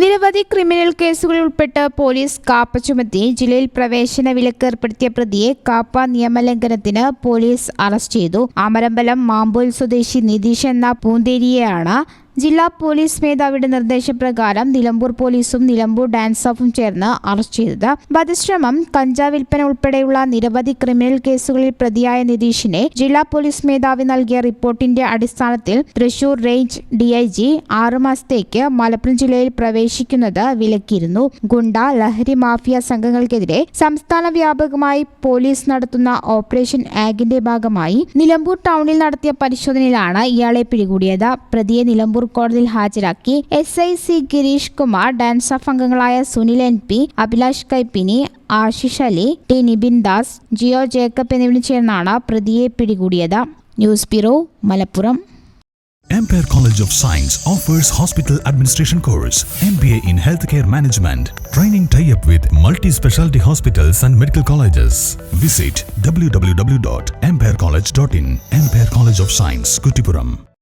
നിരവധി ക്രിമിനൽ കേസുകളിൽ ഉൾപ്പെട്ട് പോലീസ് കാപ്പ ചുമത്തി ജില്ലയിൽ പ്രവേശന വിലക്ക് ഏർപ്പെടുത്തിയ പ്രതിയെ കാപ്പ നിയമലംഘനത്തിന് പോലീസ് അറസ്റ്റ് ചെയ്തു. ആമരമ്പലം മാമ്പൂൽ സ്വദേശി നിതീഷ് എന്ന പൂന്തേരിയെയാണ് ജില്ലാ പോലീസ് മേധാവിയുടെ നിർദ്ദേശപ്രകാരം നിലമ്പൂർ പോലീസും നിലമ്പൂർ ഡാൻസ് ഓഫും ചേർന്ന് അറസ്റ്റ് ചെയ്തത്. വധശ്രമം കഞ്ചാവ് വിൽപ്പന ഉൾപ്പെടെയുള്ള നിരവധി ക്രിമിനൽ കേസുകളിൽ പ്രതിയായ നിതീഷിനെ ജില്ലാ പോലീസ് മേധാവി നൽകിയ റിപ്പോർട്ടിന്റെ അടിസ്ഥാനത്തിൽ തൃശൂർ റേഞ്ച് ഡിഐജി ആറു മാസത്തേക്ക് മലപ്പുറം ജില്ലയിൽ പ്രവേശിക്കുന്നത് വിലക്കിയിരുന്നു. ഗുണ്ട ലഹരി മാഫിയ സംഘങ്ങൾക്കെതിരെ സംസ്ഥാന വ്യാപകമായി പോലീസ് നടത്തുന്ന ഓപ്പറേഷൻ ആഗിന്റെ ഭാഗമായി നിലമ്പൂർ ടൗണിൽ നടത്തിയ പരിശോധനയിലാണ് ഇയാളെ പിടികൂടിയത്. പ്രതിയെ നിലമ്പൂർ കോടതിയിൽ ഹാജരാക്കി S I C Girish Kumar DANSAF അംഗങ്ങളായ Sunil N P Abhilash Kaippini Ashish Ali T Nibin Das Jio Jacob എന്നിവരും ചേർന്നാണ് പ്രതിയെ പിടികൂടിയത് news bureau Malappuram Ampere College of Science offers hospital administration course, MBA in healthcare management, training tie-up with multi-specialty hospitals and medical colleges. Visit www.amperecollege.in. Ampere College of Science, Kuttipuram.